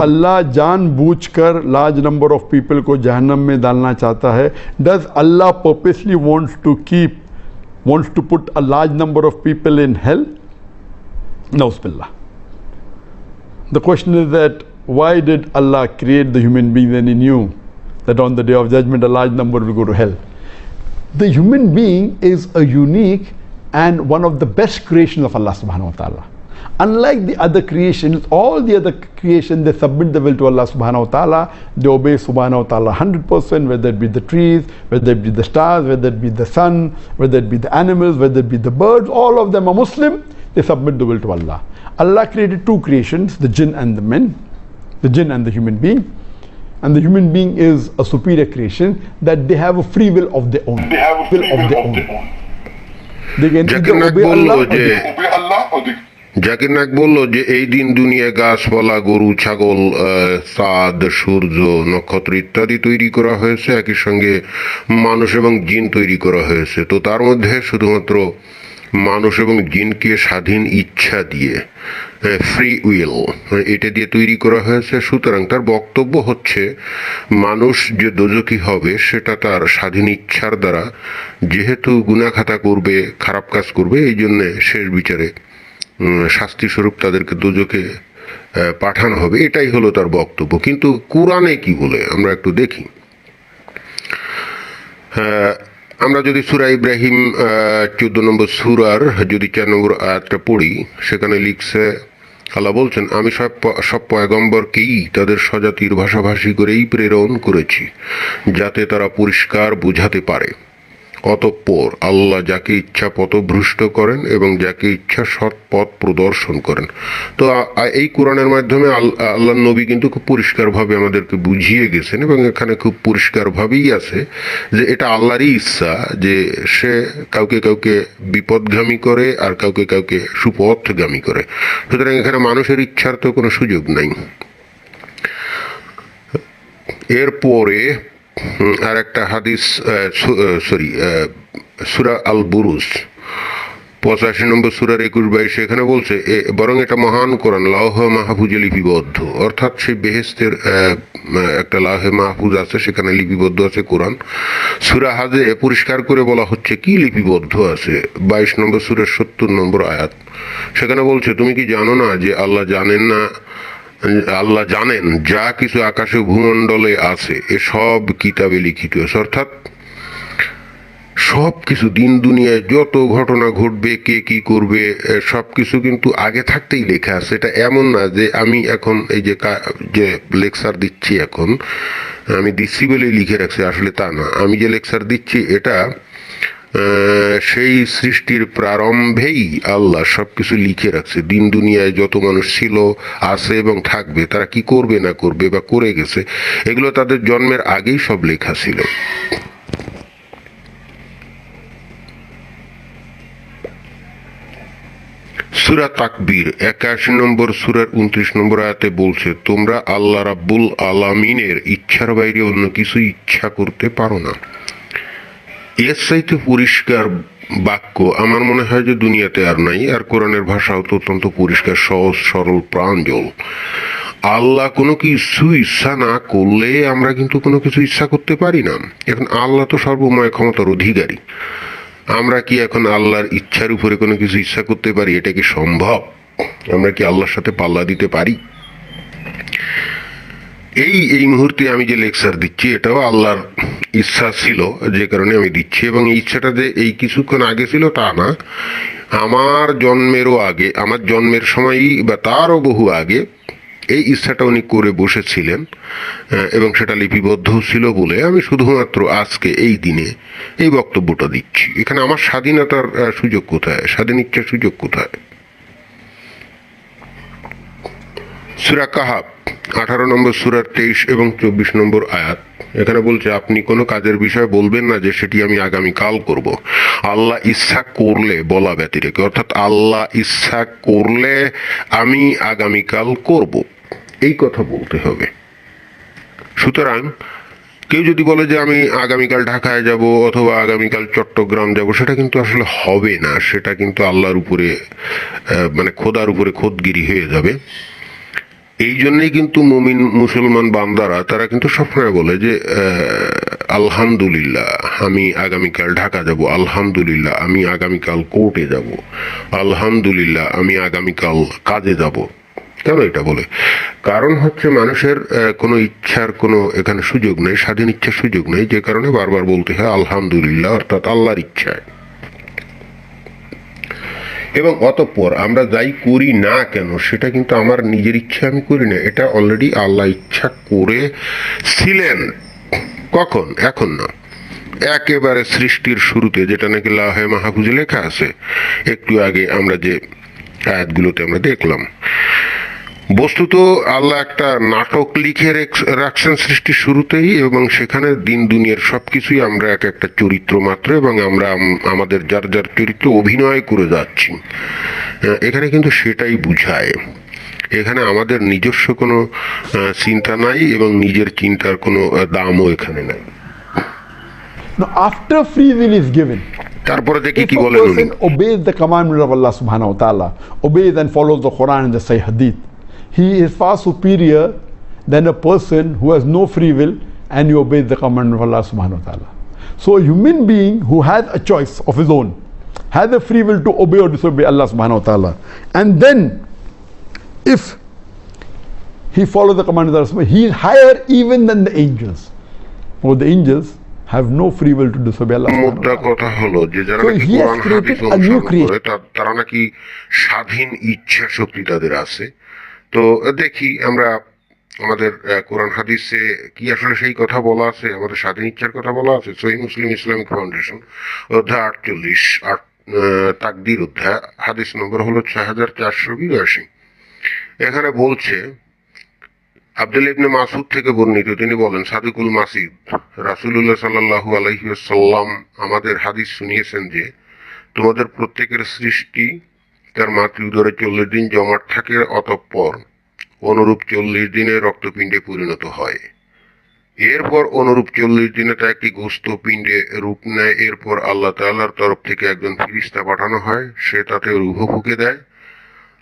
अल्लाह जान बूझ कर लार्ज नंबर ऑफ़ पीपल को जहनम में डालना चाहता है। Does Allah purposely wants to keep wants to put a large number of people in health नउसबिल्ला the question is that why did Allah create the human being an in you that on the day of judgement a large number will go to hell the human being is a and one of the best creation of Allah सुबहान तला Unlike the other creations, all the other creation, they submit the will to Allah subhanahu wa ta'ala. They obey subhanahu wa ta'ala 100%, whether it be the trees, whether it be the stars, whether it be the sun, whether it be the animals, whether it be the birds, all of them are Muslim. They submit the will to Allah. Allah created two creations, the jinn and the men, the jinn and the human being. And the human being is a superior creation that they have a free will of their own. They have a free will, of, their, of own. own. They can either obey Allah, or they, obey Allah or they Zakir নাক বলল যে, এই দিন দুনিয়া গাছপালা, গরু, ছাগল চাঁদ সূর্য, নক্ষত্র ইত্যাদি তৈরি করা হয়েছে। একই সঙ্গে মানুষ এবং জিন তৈরি করা হয়েছে। তো তার মধ্যে শুধুমাত্র মানুষ এবং জিনকে স্বাধীন ইচ্ছা দিয়ে ফ্রি উইল এটা দিয়ে তৈরি করা হয়েছে। সুতরাং তার বক্তব্য হচ্ছে, মানুষ যে দোজকি হবে, সেটা তার স্বাধীন ইচ্ছার দ্বারা, যেহেতু গুনাখাতা করবে, খারাপ কাজ করবে, এই জন্যে শেষ বিচারে শাস্তি স্বরূপ তাদেরকে দুজকে পাঠানো হবে। এটাই হলো তার বক্তব্য। কিন্তু কোরআনে কি বলে? আমরা একটু দেখি। আমরা যদি সুরা ইব্রাহিম চোদ্দ নম্বর সুরার যদি চার নম্বর আয়াতটা পড়ি, সেখানে লিখছে, আল্লাহ বলছেন, আমি সব সব পয়গম্বরকেই তাদের স্বজাতির ভাষাভাষী করেই প্রেরণ করেছি, যাতে তারা পরিষ্কার বুঝাতে পারে। অতঃপর আল্লাহ যাকে ইচ্ছা পথভ্রষ্ট করেন এবং যাকে ইচ্ছা সৎ পথ প্রদর্শন করেন তো এই কোরআনের মাধ্যমে আল- আল্লাহ নবী কিন্তু খুব পরিষ্কারভাবে আমাদেরকে বুঝিয়ে গেছেন এবং এখানে খুব পরিষ্কারভাবেই আছে যে এটা আল্লাহরই ইচ্ছা যে সে কাউকে কাউকে বিপদগামী করে আর কাউকে কাউকে সুপথগামী করে। সুতরাং এখানে মানুষের ইচ্ছার তো কোনো সুযোগ নাই। এরপরে আর একটা হাদিস সরি সুরা আল বুরুস পঁচাশি নম্বর সুরার একুশ বাইশ, এখানে বলছে বরং এটা মহান কোরআন লাহ মাহফুজে লিপিবদ্ধ। অর্থাৎ সেই বেহেস্তের একটা লাহে মাহফুজ আছে, সেখানে লিপিবদ্ধ আছে কোরআন। সুরা হাজে পরিষ্কার করে বলা হচ্ছে, কি লিপিবদ্ধ আছে? বাইশ নম্বর সুরের সত্তর নম্বর আয়াত। সেখানে বলছে, তুমি কি জানো না যে আল্লাহ জানেন না আল্লাহ জানেন, যা কিছু আকাশে ভূমণ্ডলে আছে, এ সব কিতাবে লিখিত আছে অর্থাৎ সব কিছু দিন দুনিয়ায় যত ঘটনা ঘটবে, কে কি করবে সব কিছু কিন্তু আগে থাকতেই লেখা আছে। এটা এমন না যে আমি এখন এই যে যে লেকচার দিচ্ছি এখন, আমি দিচ্ছি বলেই লিখে রাখছি। আসলে তা না। আমি যে লেকচার দিচ্ছি, এটা সেই সৃষ্টির প্রারম্ভেই আল্লাহ সবকিছু লিখে রাখছে। দিন দুনিয়ায় যত মানুষ ছিল, আছে এবং থাকবে, তারা কি করবে না করবে বা করে গেছে, এগুলো তাদের জন্মের আগেই সব লেখা ছিল। সুরা তাকবীর, একাশি নম্বর সুরার উনত্রিশ নম্বর আয়াতে বলছে, তোমরা আল্লাহ রাব্বুল আলামিনের ইচ্ছার বাইরে অন্য কিছু ইচ্ছা করতে পারো না। এর চাইতে পরিষ্কার বাক্য আমার মনে হয় যে দুনিয়াতে আর নাই, আর কোরআনের ভাষাও তো অত্যন্ত পরিষ্কার, সহজ, সরল প্রাঞ্জল আল্লাহ কোনো কিছু ইচ্ছা না করলে আমরা কিন্তু কোনো কিছু ইচ্ছা করতে পারি না। এখন আল্লাহ তো সর্বময় ক্ষমতার অধিকারী। আমরা কি এখন আল্লাহর ইচ্ছার উপরে কোনো কিছু ইচ্ছা করতে পারি? এটা কি সম্ভব? আমরা কি আল্লাহর সাথে পাল্লা দিতে পারি? এই এই মুহূর্তে আমি যে লেকচার দিচ্ছি, এটাও আল্লাহর ইচ্ছা ছিল, যে কারণে আমি দিচ্ছি। এবং এই ইচ্ছাটা যে এই কিছুক্ষণ আগে ছিল তা না। আমার জন্মেরও আগে, আমার জন্মের সময়ই বা তারও বহু আগে এই ইচ্ছাটা উনি করে বসেছিলেন এবং সেটা লিপিবদ্ধ ছিল বলে আমি শুধুমাত্র আজকে এই দিনে এই বক্তব্যটা দিচ্ছি। এখানে আমার স্বাধীনতার সুযোগ কোথায়? স্বাধীন ইচ্ছার সুযোগ কোথায়? সুরা কাহাব, আঠারো নম্বর সুরার তেইশ এবং চব্বিশ নম্বর আয়াত। এখানে বলছে, আপনি কোনো কাজের বিষয়ে বলবেন না যে সেটি আমি আগামী কাল করব। আল্লাহ ইচ্ছা করলে বলা ব্যতিরেকে অর্থাৎ আল্লাহ ইচ্ছা করলে আমি আগামীকাল করব। এই কথা বলতে হবে। সুতরাং কেউ যদি বলে যে আমি আগামীকাল ঢাকায় যাব অথবা আগামীকাল চট্টগ্রাম যাব, সেটা কিন্তু আসলে হবে না। সেটা কিন্তু আল্লাহর উপরে মানে খোদার উপরে খোদগিরি হয়ে যাবে। এই জন্যই কিন্তু মুমিন, মুসলমান বান্দারা, তারা কিন্তু সবসময় বলে যে আলহামদুলিল্লাহ, আমি আগামীকাল ঢাকা যাব। আলহামদুলিল্লাহ, আমি আগামীকাল কোর্টে যাব। আলহামদুলিল্লাহ, আমি আগামীকাল কাজে যাব। কেন এটা বলে? কারণ হচ্ছে মানুষের কোনো ইচ্ছার কোনো এখানে সুযোগ নেই, স্বাধীন ইচ্ছার সুযোগ নেই, যে কারণে বারবার বলতে হয়, আলহামদুলিল্লাহ, অর্থাৎ আল্লাহর ইচ্ছায়। এবং অতঃপর আমরা যাই করি না কেন, সেটা কিন্তু আমার নিজের ইচ্ছা, আমি করি না। এটা অলরেডি আল্লাহ ইচ্ছা করে ছিলেন। কখন? এখন না। একেবারে সৃষ্টির শুরুতে, যেটা নাকি লাহে মাহাফুজে লেখা আছে। একটু আগে আমরা যে আয়াতগুলোতে আমরা দেখলাম। বস্তুত আল্লাহ একটা নাটক লিখে রেখ- রাখছেন সৃষ্টির শুরুতেই এবং সেখানে দিন দুনিয়ার সবকিছুই আমরা এক একটা চরিত্র মাত্র এবং আমরা আমাদের যার যার চরিত্র অভিনয় করে যাচ্ছি। এখানে কিন্তু সেটাই বুঝায়। এখানে আমাদের নিজস্ব কোনো চিন্তা নাই এবং নিজের চিন্তার কোনো দামও এখানে নাই। After free will is given, তারপরে দেখি কি বলেন উনি। obeys the commandment of Allah subhanahu wa ta'ala, obeys and follows the Quran and the Sahih Hadith, he is far superior than a person who has no free will and he obeys the commandment of Allah subhanahu wa ta'ala. So a human being who has a choice of his own, has a free will to obey or disobey Allah subhanahu wa ta'ala. And then if he follows the commandment of Allah, subhanahu wa ta'ala, he is higher even than the angels. For the angels have no free will to disobey Allah. subhanahu wa মোদ্দা ta'ala. কথা হলো যে যারা So নাকি he has কোরআন হাদিস created a new অনুসরণ creation. করে তা- তারা নাকি স্বাধীন ইচ্ছা শক্তি তাদের আছে তো দেখি আমরা আমাদের কোরআন হাদিসে কি আসলে সেই কথা বলা আছে, আমাদের স্বাধীন ইচ্ছার কথা বলা আছে? সহি মুসলিম ইসলামিক ফাউন্ডেশন, অধ্যায় আটচল্লিশ, আট তাকদির অধ্যায়, হাদিস নম্বর হলো ছয় হাজার চারশো বিরাশি। এখানে বলছে, আব্দুল ইবনে মাসুদ থেকে বর্ণিত, তিনি বলেন, সাদিকুল মাসিদ রাসূলুল্লাহ সাল্লাল্লাহু আলাইহি ওয়াসাল্লাম আমাদের হাদিস শুনিয়েছেন যে, তোমাদের প্রত্যেকের সৃষ্টি তার মাতৃ উদরে চল্লিশ দিন জমাট থাকে অতঃপর অনুরূপ চল্লিশ দিনে রক্তপিণ্ডে পরিণত হয়। এরপর অনুরূপ চল্লিশ দিনে তা একটি গোস্ত পিণ্ডে রূপ নেয়। এরপর আল্লাহ তাআলার তরফ থেকে একজন ফিরিস্তা পাঠানো হয়। সে তাতে রুহ ফুকে দেয়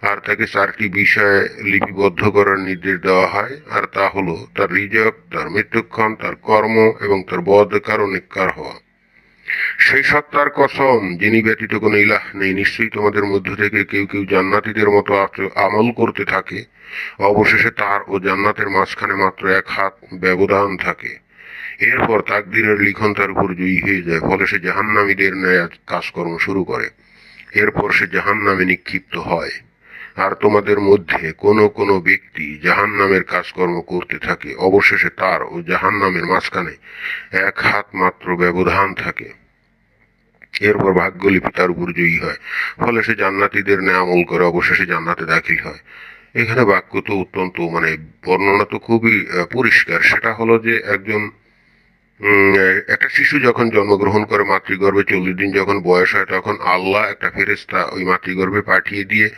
আর তাকে চারটি বিষয়ে লিপিবদ্ধ করার নির্দেশ দেওয়া হয়। আর তা হলো, তার রিজক তার মৃত্যুক্ষণ, তার কর্ম এবং তার বদ কারণে কার হওয়া। সেই সত্তার কসম, যিনি ব্যতীত কোনো ইলাহ নেই, নিশ্চয়ই তোমাদের মধ্য থেকে কেউ কেউ জান্নাতীদের মতো আমল করতে থাকে। অবশেষে তার ও জান্নাতের মাঝখানে মাত্র এক হাত ব্যবধান থাকে। এরপর তাকদিরের লিখন তার উপর জয়ী হয়ে যায়, ফলে সে জাহান্নামীদের ন্যায় কাজকর্ম শুরু করে। এরপর সে জাহান্নামে নিক্ষিপ্ত হয়। আর তোমাদের মধ্যে কোনো কোনো ব্যক্তি জাহান নামের কাজকর্ম করতে থাকে। অবশেষে তার ও জাহান নামের মাঝখানে এক হাত মাত্র ব্যবধান থাকে। এরপর ভাগ্যলিপি তার উপর জয়ী হয়। ফলে সে জান্নাতীদের ন্যায় আমল করে অবশেষে জান্নাতে দাখিল হয়। এখানে বাক্য তো অত্যন্ত মানে বর্ণনা তো খুবই পরিষ্কার। সেটা হলো যে একজন একটা শিশু যখন জন্মগ্রহণ করে মাতৃগর্ভে, চল্লিশ দিন যখন বয়স হয়, তখন আল্লাহ একটা ফেরেস্তা ওই মাতৃগর্ভে পাঠিয়ে দিয়ে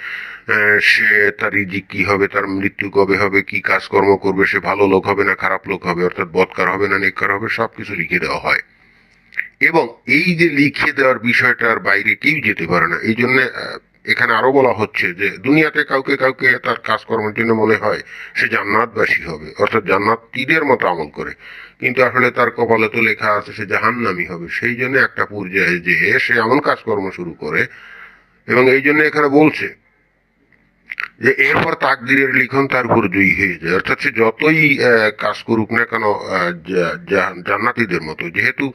সে তার রিজিক কি হবে, তার মৃত্যু কবে হবে, কি কাজকর্ম করবে, সে ভালো লোক হবে না খারাপ লোক হবে, অর্থাৎ বৎকার হবে না নেককার হবে সব কিছু লিখে দেওয়া হয়। এবং এই যে লিখে দেওয়ার বিষয়টার বাইরে কেউ যেতে পারে না, এই জন্য এখানে আরও বলা হচ্ছে যে দুনিয়াতে কাউকে কাউকে তার কাজকর্মের জন্য মনে হয় সে জান্নাতবাসী হবে, অর্থাৎ জান্নাতীদের মতো আমল করে। কিন্তু আসলে তার কপালে তো লেখা আছে সে জাহান্নামি হবে। সেই জন্য একটা পর্যায়ে যে সে এমন কাজকর্ম শুরু করে এবং এই জন্য এখানে বলছে যে এরপর তাকদিরের লিখন তার উপর জয়ী হয়ে যায়। অর্থাৎ সে যতই কাজ করুক না কেন জান্নাতীদের মতো। যেহেতু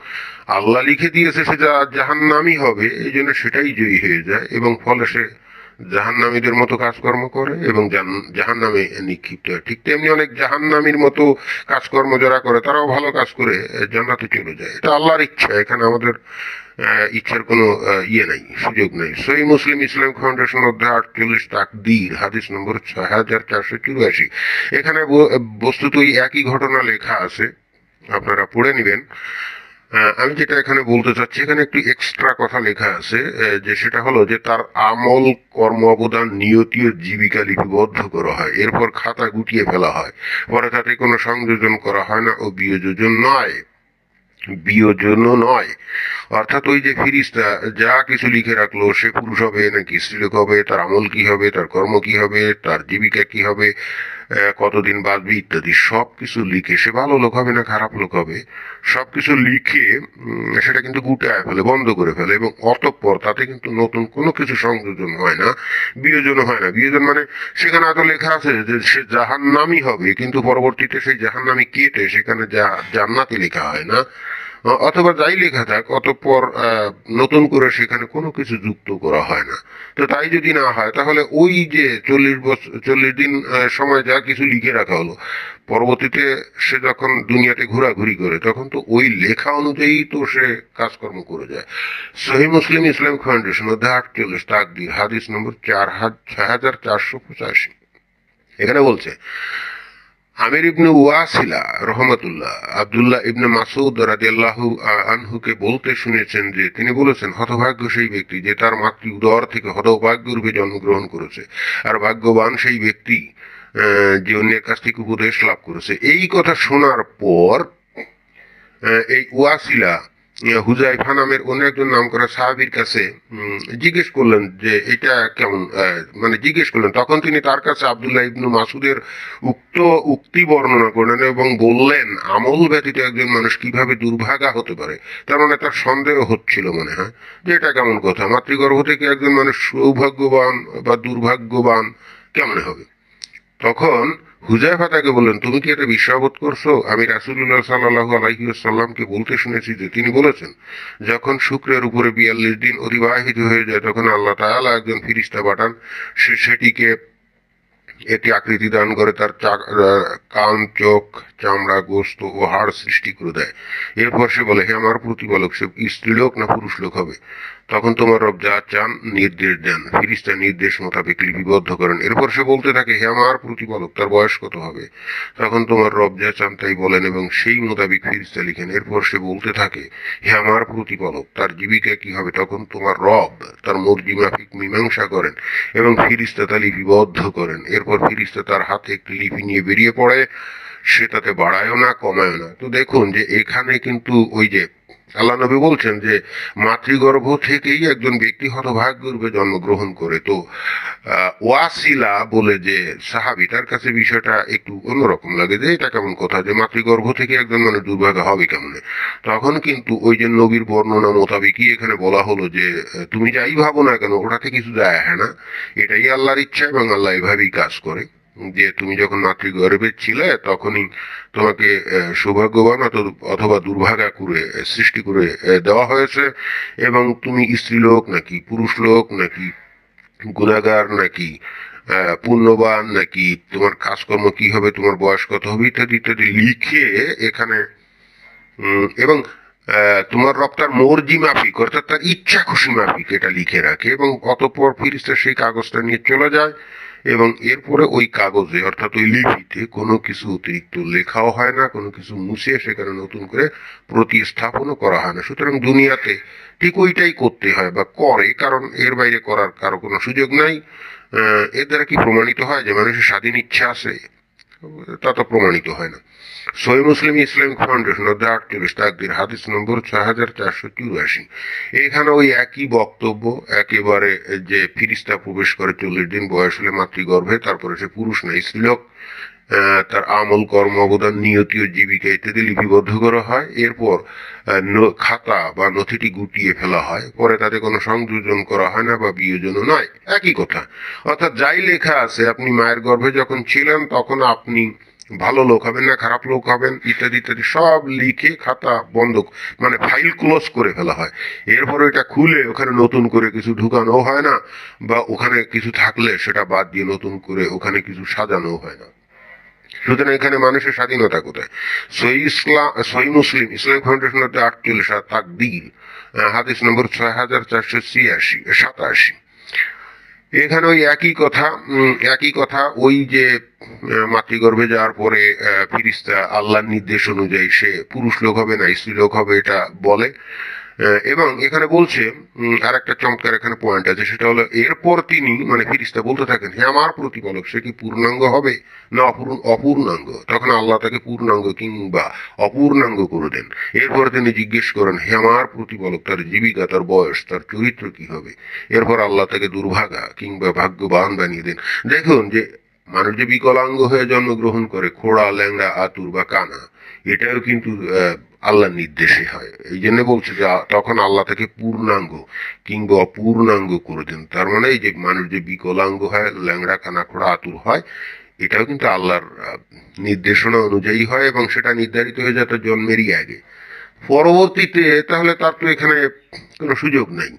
আল্লাহ লিখে দিয়েছে সে জাহান্নামি হবে, এই জন্য সেটাই জয়ী হয়ে যায় এবং ফলে সে জাহান্নামীদের মতো কাজকর্ম করে এবং জাহান্নামে নিক্ষিপ্ত হয়। ঠিক তেমনি অনেক জাহান্নামীর মতো কাজকর্ম যারা করে, তারাও ভালো কাজ করে জান্নাতে চলে যায়। এটা আল্লাহর ইচ্ছা। এখানে আমাদের ইচ্ছার কোনো ইয়ে নাই, সুযোগ নেই। সই মুসলিম ইসলাম ফাউন্ডেশন অধ্যায় আটচল্লিশ তাকদীর, হাদিস নম্বর ছয় হাজার চারশো চুরাশি। এখানে বস্তুত ওই একই ঘটনা লেখা আছে, আপনারা পড়ে নেবেন। আমি যেটা এখানে বলতে চাচ্ছি, এখানে একটু এক্সট্রা কথা লেখা আছে যে সেটা হলো যে তার আমল, কর্ম, অবদান, নিয়তি ও জীবিকা লিপিবদ্ধ করা হয়। এরপর খাতা গুটিয়ে ফেলা হয়। পরে তাতে কোনো সংযোজন করা হয় না ও বিয়োজন নয়। বিয়োজনও নয়। অর্থাৎ ওই যে ফিরিস্তা যা কিছু লিখে রাখল, সে পুরুষ হবে নাকি স্ত্রীলোক হবে, তার আমল কি হবে, তার কর্ম কি হবে, তার জীবিকা কি হবে কতদিন বাঁচবে ইত্যাদি সব কিছু লিখে, সে ভালো লোক হবে না খারাপ লোক হবে, সব কিছু লিখে সেটা কিন্তু গুটায় ফেলে, বন্ধ করে ফেলে এবং অতঃপর তাতে কিন্তু নতুন কোনো কিছু সংযোজন হয় না, বিয়োজন হয় না। বিয়োজন মানে সেখানে এত লেখা আছে যে সে জাহান নামই হবে, কিন্তু পরবর্তীতে সেই জাহান নামি কেটে সেখানে যা জান্নাতি লেখা হয় না। অথবা যাই লেখা থাক, অতঃপর নতুন করে সেখানে কোনো কিছু যুক্ত করা হয় না। তো তাই যদি না হয়, তাহলে ওই যে চল্লিশ বছর, চল্লিশ দিন সময় যা কিছু লিখে রাখা হলো, পরবর্তীতে সে যখন দুনিয়াতে ঘোরাঘুরি করে, তখন তো ওই লেখা অনুযায়ী তো সে কাজকর্ম করে যায়। সহি মুসলিম ইসলাম ফাউন্ডেশন, অধ্যায় আটচল্লিশ, তাকদির, হাদিস নম্বর চার হাজার চারশো পঁচাশি। এখানে বলছে আমির ইবনে ওয়াসিলা রহমতুল্লাহ আবদুল্লাহ ইবনে মাসুদ রাদিয়াল্লাহু আনহুকে বলতে শুনেছেন যে, তিনি বলেছেন হতভাগ্য সেই ব্যক্তি যে তার মাতৃ উদর থেকে হতভাগ্য রূপে জন্মগ্রহণ করেছে। আর ভাগ্যবান সেই ব্যক্তি যে অন্যের কাছ থেকে উপদেশ লাভ করেছে। এই কথা শোনার পর এই ওয়াসিলা হুজাইফা নামের অন্য একজন নাম করা সাহাবির কাছে জিজ্ঞেস করলেন যে এটা কেমন মানে জিজ্ঞেস করলেন। তখন তিনি তার কাছে আবদুল্লাহ ইবনু মাসুদের উক্ত উক্তি বর্ণনা করলেন এবং বললেন, আমল ব্যতীত একজন মানুষ কীভাবে দুর্ভাগা হতে পারে? তার মানে তার সন্দেহ হচ্ছিল মনে হয়, যে এটা কেমন কথা? মাতৃগর্ভ থেকে একজন মানুষ সৌভাগ্যবান বা দুর্ভাগ্যবান কেমন হবে? তখন হুজাইফা তাকে বললেন, তুমি কি এটা বিশ্বাবোধ করছ? আমি রাসুল্লাহ সাল্লাহ আলাইসাল্লামকে বলতে শুনেছি যে তিনি বলেছেন, যখন শুক্রের উপরে বিয়াল্লিশ দিন অতিবাহিত হয়ে যায়, তখন আল্লাহ তাআলা একজন ফিরিস্তা পাঠান। সে সেটিকে একটি আকৃতি দান করে, তার কান, চোখ, চামড়া, গোস্ত ও হাড় সৃষ্টি করে দেয়। এরপর সে বলে, হে আমার প্রতিপালক, সে স্ত্রীলোক না পুরুষ লোক হবে? তখন তোমার রব যা চান, নির্দেশ দেন। ফিরিস্তা নির্দেশ মোতাবেক লিপিবদ্ধ করেন। এরপর সে বলতে থাকে, হে আমার প্রতিপালক, তার বয়স কত হবে? তখন তোমার রব যা চান তাই বলেন এবং সেই মোতাবেক ফিরিস্তা লিখেন। এরপর সে বলতে থাকে, হে আমার প্রতিপালক, তার জীবিকা কি হবে? তখন তোমার রব তার মর্জি মাফিক মীমাংসা করেন এবং ফিরিস্তা তা লিপিবদ্ধ করেন। এরপর ফিরিস্তা তার হাতে একটি লিপি নিয়ে বেরিয়ে পড়ে। সে তাতে বাড়ায়ও না, কমায়ও না। তো দেখুন যে এখানে কিন্তু ওই যে আল্লাহ নবী বলছেন যে, মাতৃগর্ভ থেকেই একজন ব্যক্তি হতভাগ্য রূপে জন্মগ্রহণ করে। তো ওয়াসিলা বলে যে সাহাবি তার কাছে বিষয়টা একটু অন্যরকম লাগে যে, এটা কেমন কথা যে, মাতৃগর্ভ থেকে একজন মানুষ দুর্ভাগ্য হবে কেমন? তখন কিন্তু ওই যে নবীর বর্ণনা মোতাবেকই এখানে বলা হলো যে, তুমি যাই ভাবো না কেন, ওটাতে কিছু যায় হ্যাঁ না। এটাই আল্লাহর ইচ্ছা এবং আল্লাহ এভাবেই কাজ করে। যে তুমি যখন মাতৃগর্ভে ছিলে, তখনই তোমাকে সৌভাগ্যবান অথ- অথবা দুর্ভাগা করে সৃষ্টি করে দেওয়া হয়েছে। এবং তুমি স্ত্রীলোক নাকি পুরুষ লোক নাকি গুণাগার নাকি পুণ্যবান নাকি, তোমার কাজকর্ম কি হবে, তোমার বয়স কত হবে, ইত্যাদি ইত্যাদি লিখে এখানে এবং তোমার রপ্তার মর্জি মাফিক, অর্থাৎ তার ইচ্ছা খুশি মাফিক এটা লিখে রাখে। এবং অতঃপর ফিরিস্তা সেই কাগজটা নিয়ে চলে যায়। এবং এরপরে ওই কাগজে, অর্থাৎ ওই লিপিতে কোনো কিছু অতিরিক্ত লেখাও হয় না, কোনো কিছু মুছে সেখানে নতুন করে প্রতিস্থাপনও করা হয় না। সুতরাং দুনিয়াতে ঠিক ওইটাই করতে হয় বা করে, কারণ এর বাইরে করার কারও কোনো সুযোগ নাই। এর দ্বারা কি প্রমাণিত হয় যে মানুষের স্বাধীন ইচ্ছা আছে? তা তো প্রমাণিত হয় না। সহি মুসলিম ইসলামিক ফাউন্ডেশন অধ্যায় আটচল্লিশ তাকদির হাদিস নম্বর ছয় হাজার চারশো চুরাশি। এখানে ওই একই বক্তব্য, একেবারে যে ফিরিস্তা প্রবেশ করে চল্লিশ দিন বয়স হলে মাতৃগর্ভে, তারপরে সে পুরুষ না স্ত্রীলোক। তার আমল, কর্ম, অবদান, নিয়তি ও জীবিকা ইত্যাদি লিপিবদ্ধ করা হয়। এরপর খাতা বা নথিটি গুটিয়ে ফেলা হয়। পরে তাতে কোনো সংযোজন করা হয় না বা বিয়োজনও নয়। একই কথা। অর্থাৎ যাই লেখা আছে, আপনি মায়ের গর্ভে যখন ছিলেন, তখন আপনি ভালো লোক হবেন না, খারাপ লোক হবেন, ইত্যাদি ইত্যাদি, সব লিখে খাতা বন্ধ মানে ফাইল ক্লোজ করে ফেলা হয়। এরপর ওইটা খুলে ওখানে নতুন করে কিছু ঢুকানো হয় না, বা ওখানে কিছু থাকলে সেটা বাদ দিয়ে নতুন করে ওখানে কিছু সাজানো হয় না। সুতরাং এখানে মানুষের স্বাধীনতা কোথায়? সহি ইসলাম সহি মুসলিম ইসলামিক ফাউন্ডেশন হচ্ছে আটচল্লিশ আর তাকদির। আহ, হাদিস নম্বর ছয় হাজার চারশো ছিয়াশি সাতাশি। এখানে ওই একই কথা একই কথা ওই যে মাতৃগর্ভে যাওয়ার পরে ফিরিস্তা আল্লাহর নির্দেশ অনুযায়ী সে পুরুষ লোক হবে না স্ত্রী লোক হবে এটা বলে। এবং এখানে বলছে আর একটা চমৎকার এখানে পয়েন্ট আছে, সেটা হলো এরপর তিনি মানে ফিরিস্তা বলতে থাকেন, হে আমার প্রতিপালক, সে কি পূর্ণাঙ্গ হবে না অপূর্ণ- অপূর্ণাঙ্গ? তখন আল্লাহ তাকে পূর্ণাঙ্গ কিংবা অপূর্ণাঙ্গ করে দেন। এরপর তিনি জিজ্ঞেস করেন, হে আমার প্রতিপালক, তার জীবিকা, তার বয়স, তার চরিত্র কি হবে? এরপর আল্লাহ তাকে দুর্ভাগা কিংবা ভাগ্যবান বানিয়ে দেন। দেখুন যে মানুষ যে বিকলাঙ্গ হয়ে জন্মগ্রহণ করে, খোড়া, ল্যাংড়া, আতুর বা কানা এটাও কিন্তু আল্লাহর নির্দেশে হয়। এই জন্য বলছে যে তখন আল্লাহ থেকে পূর্ণাঙ্গ কিংবা অপূর্ণাঙ্গ করে দেন। তার মানে এই যে মানুষ যে বিকলাঙ্গ হয়, ল্যাংড়া কানা খোড়া আতুর হয়, এটাও কিন্তু আল্লাহর নির্দেশনা অনুযায়ী হয় এবং সেটা নির্ধারিত হয়ে যায় তার জন্মেরই আগে। পরবর্তীতে তাহলে তার তো এখানে কোনো সুযোগ নাই।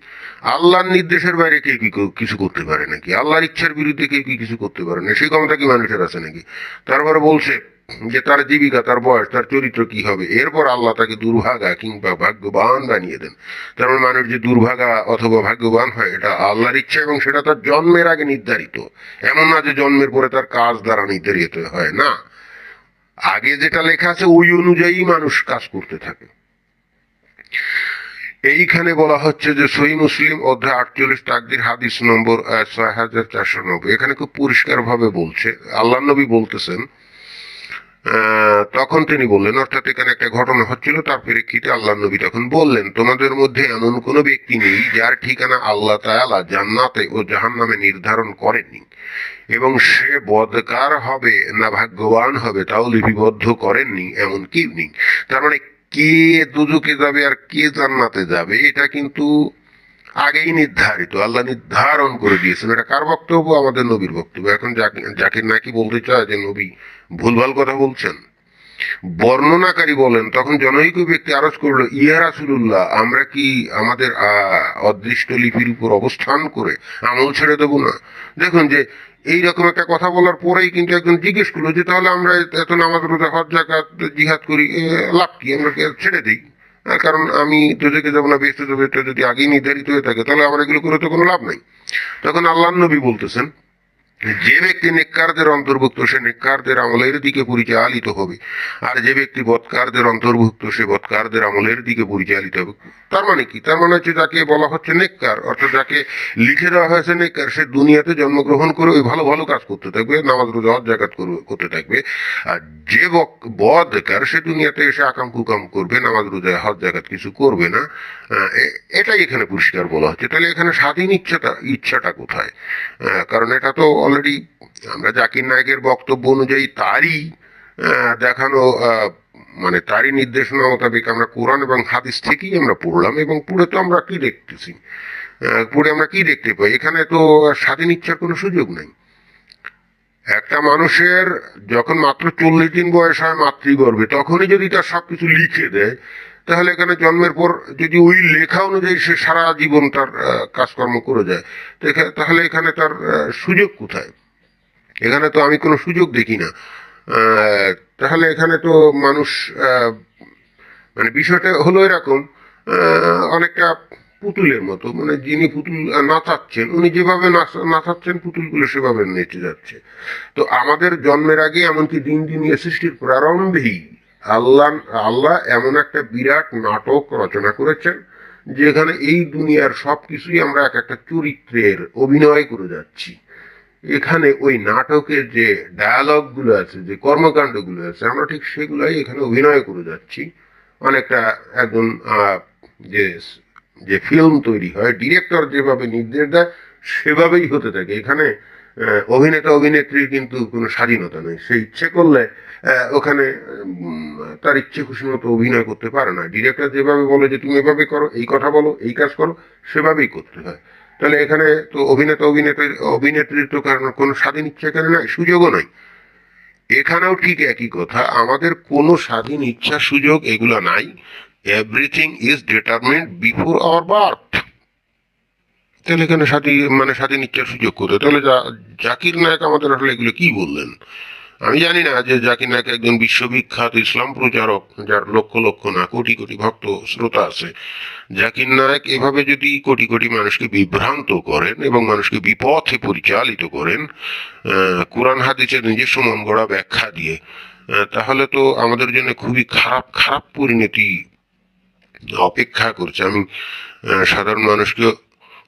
আল্লাহর নির্দেশের বাইরে কেউ কি কিছু করতে পারে নাকি? আল্লাহর ইচ্ছার বিরুদ্ধে কেউ কি কিছু করতে পারে না সেই ক্ষমতা কি মানুষের আছে নাকি? তারপরে বলছে যে তার জীবিকা, তার বয়স, তার চরিত্র কি হবে? এরপর আল্লাহ তাকে দুর্ভাগা কিংবা ভাগ্যবান বানিয়ে দেন। তার মানে মানুষ যে দুর্ভাগা অথবা ভাগ্যবান হয়, এটা আল্লাহর ইচ্ছা এবং সেটা তার জন্মের আগে নির্ধারিত। এমন না যে জন্মের পরে তার কাজ দ্বারা নির্ধারিত হয়, না। আগে যেটা লেখা আছে, ওই অনুযায়ী মানুষ কাজ করতে থাকে। এইখানে বলা হচ্ছে যে সহি মুসলিম অধ্যায় আটচল্লিশ, তাকদির হাদিস নম্বর ছয় হাজার চারশো নব্বই। এখানে খুব পরিষ্কার ভাবে বলছে, আল্লাহ নবী বলতেছেন তখন তিনি বললেন, অর্থাৎ এখানে একটা ঘটনা হচ্ছিল, তার প্রেক্ষিতে আল্লাহ নবী তখন বললেন, তোমাদের মধ্যে এমন কোনো ব্যক্তি নেই যার ঠিকানা আল্লাহ তাআলা জান্নাতে ও জাহান্নামে নির্ধারণ করেননি। এবং সে বদকার হবে না ভাগ্যবান হবে, তাও লিপিবদ্ধ করেননি এমন কেউ নেই। তার মানে কে দুজকে যাবে আর কে জান্নাতে যাবে, এটা কিন্তু আগেই নির্ধারিত, আল্লাহ নির্ধারণ করে দিয়েছেন। এটা কার বক্তব্য? আমাদের নবীর বক্তব্য। এখন জাকি- জাকির নাকি বলতে চায় যে নবী ভুলভাল কথা বলছেন। বর্ণনাকারী বলেন, তখন জনৈক ব্যক্তি আরজ করল, ইয়া রাসূলুল্লাহ, আমরা কি আমাদের অদৃষ্ট লিপির উপর অবস্থান করে আমল ছেড়ে দেবো না? দেখুন যে এই রকম একটা কথা বলার পরেই কিন্তু একজন জিজ্ঞেস করল যে, তাহলে আমরা এত নামাজ, রোজা, হজ জাকাত জিহাদ করি লাভ কি? আমরা ছেড়ে দিই? কারণ আমি তোদেরকে যাব না বেসতে যাব যদি আগেই নির্ধারিত হয়ে থাকে, তাহলে আমার এগুলো করে তো কোনো লাভ নাই। তখন আল্লাহ নবী বলতেছেন যে ব্যক্তি নেককারদের অন্তর্ভুক্ত, সে নেককারদের আমলের দিকে পরিচালিত হবে। আর যে ব্যক্তি বৎকারদের অন্তর্ভুক্ত, সে বৎকারদের আমলের দিকে পরিচালিত হবে। তার মানে কি? তার মানে হচ্ছে যাকে বলা হচ্ছে নেককার, অর্থাৎ যাকে লিখে দেওয়া হয়েছে নেককার, সে দুনিয়াতে জন্মগ্রহণ করে ওই ভালো ভালো কাজ করতে থাকবে, নামাজ, রোজা করবে- করতে থাকবে। আর যে বদকার, সে দুনিয়াতে এসে আকাম কুকাম করবে, নামাজ, রোজা, হজ জাকাত কিছু করবে না। এটাই এখানে পরিষ্কার বলা হচ্ছে। তাহলে এখানে স্বাধীন ইচ্ছাটা ইচ্ছাটা কোথায়? কারণ এটা তো অলরেডি আমরা জাকির নায়কের বক্তব্য অনুযায়ী তারই দেখানো মানে তারই নির্দেশনা মোতাবেক আমরা কোরআন এবং হাদিস থেকেই আমরা পড়লাম এবং পড়ে তো আমরা কি দেখতেছি? পড়ে আমরা কি দেখতে পাই? এখানে তো স্বাধীন ইচ্ছার কোনো সুযোগ নেই। একটা মানুষের যখন মাত্র চল্লিশ দিন বয়স হয় মাতৃগর্ভে, তখনই যদি তার সবকিছু লিখে দেয় তাহলে এখানে জন্মের পর যদি ওই লেখা অনুযায়ী সে সারা জীবন তার কাজকর্ম করে যায় তাহলে এখানে তার সুযোগ কোথায়? এখানে তো আমি কোনো সুযোগ দেখি না। তাহলে এখানে তো মানুষ মানে বিষয়টা হলো এরকম অনেকটা পুতুলের মতো মানে যিনি পুতুল নাচাচ্ছেন, উনি যেভাবে নাচ- নাচাচ্ছেন, পুতুলগুলো সেভাবে নেচে যাচ্ছে। তো আমাদের জন্মের আগে এমনকি দিন দিন সৃষ্টির প্রারম্ভেই আল্লাহ আল্লাহ এমন একটা বিরাট নাটক রচনা করেছেন, যেখানে এই দুনিয়ার সব কিছুই আমরা এক একটা চরিত্রের অভিনয় করে যাচ্ছি। এখানে ওই নাটকের যে ডায়ালগগুলো আছে, যে কর্মকাণ্ডগুলো আছে, আমরা ঠিক সেগুলাই এখানে অভিনয় করে যাচ্ছি। অনেকটা একজন যে যে ফিল্ম তৈরি হয় ডিরেক্টর যেভাবে নির্দেশ দেয়, সেভাবেই হতে থাকে। এখানে অভিনেতা অভিনেত্রীর কিন্তু কোনো স্বাধীনতা নেই। সে ইচ্ছে করলে ওখানে তার ইচ্ছে খুশি মতো অভিনয় করতে পারে না। ডিরেক্টর যেভাবে বলে যে, তুমি এভাবে করো, এই কথা বলো, এই কাজ করো, সেভাবেই করতে হয়। তাহলে এখানে তো অভিনেতা অভিনেত্রীর অভিনেত্রীর তো কারণ, কোনো স্বাধীন ইচ্ছা এখানে নাই, সুযোগও নাই। এখানেও ঠিক একই কথা, আমাদের কোনো স্বাধীন ইচ্ছা, সুযোগ এগুলো নাই। Everything is determined before our birth তাহলে এখানে স্বাধীন মানে স্বাধীন ইচ্ছার সুযোগ কোথায়? তাহলে জাকির নায়ক আমাদের আসলে এগুলো কি বললেন? আমি জানি না যে জাকির নায়ক একজন বিশ্ববিখ্যাত ইসলাম প্রচারক, যার লক্ষ লক্ষ না, কোটি কোটি ভক্ত, শ্রোতা আছে। জাকির নায়ক এভাবে যদি কোটি কোটি মানুষকে বিভ্রান্ত করেন এবং মানুষকে বিপথে পরিচালিত করেন কোরআন হাদিসের নিজস্ব মন গড়া ব্যাখ্যা দিয়ে তাহলে তো আমাদের জন্য খুবই খারাপ খারাপ পরিণতি অপেক্ষা করছে। আমি সাধারণ মানুষকে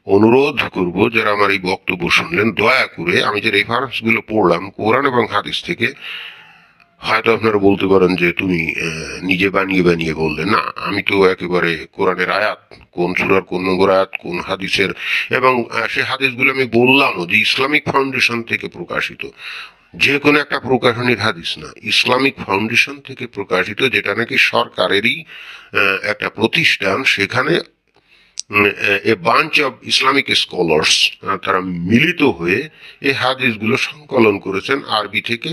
অনুরোধ করব, যারা আমার এই বক্তব্য শুনলেন, দয়া করে আমি যে রেফারেন্সগুলো পড়লাম, কোরআন এবং হাদিস থেকে, হয়তো আপনারা বলতে পারেন যে তুমি নিজে বানিয়ে বানিয়ে বললে। না, আমি তো একেবারে কোরআনের আয়াত, কোন সুরার কোন নম্বর আয়াত, কোন হাদিসের, এবং সে হাদিসগুলো আমি বললামও যে ইসলামিক ফাউন্ডেশন থেকে প্রকাশিত। যে কোনো একটা প্রকাশনীর হাদিস না, ইসলামিক ফাউন্ডেশন থেকে প্রকাশিত, যেটা নাকি সরকারেরই একটা প্রতিষ্ঠান, সেখানে a bunch of Islamic scholars তারা মিলিত হয়ে এই হাদিসগুলো সংকলন করেছেন। আরবি থেকে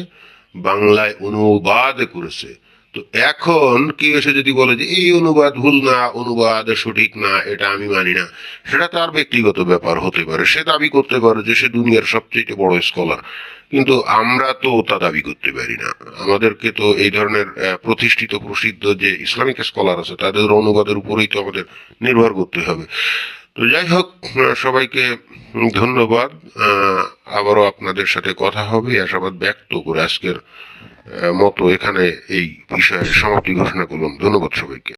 বাংলায় অনুবাদ করেছে। তো এখন কি এসে যদি বলে যে, এই অনুবাদ ভুল না, অনুবাদ সঠিক না, এটা আমি মানি না, সেটা তার ব্যক্তিগত ব্যাপার হতে পারে। সে দাবি করতে পারে যে, সে দুনিয়ার সবচেয়ে বড় স্কলার কিন্তু আমরা তো তা দাবি করতে পারি না। আমাদেরকে তো এই ধরনের প্রতিষ্ঠিত, প্রসিদ্ধ যে ইসলামিক স্কলার আছে, তাদের অনুবাদের উপরেই তো আমাদের নির্ভর করতে হবে। তো যাই হোক সবাইকে ধন্যবাদ। আবারও আপনাদের সাথে কথা হবে। আশাবাদ ব্যক্ত করে আজকের মতো এখানে এই বিষয়ে সমাপ্তি ঘোষণা করলাম। ধন্যবাদ সবাইকে।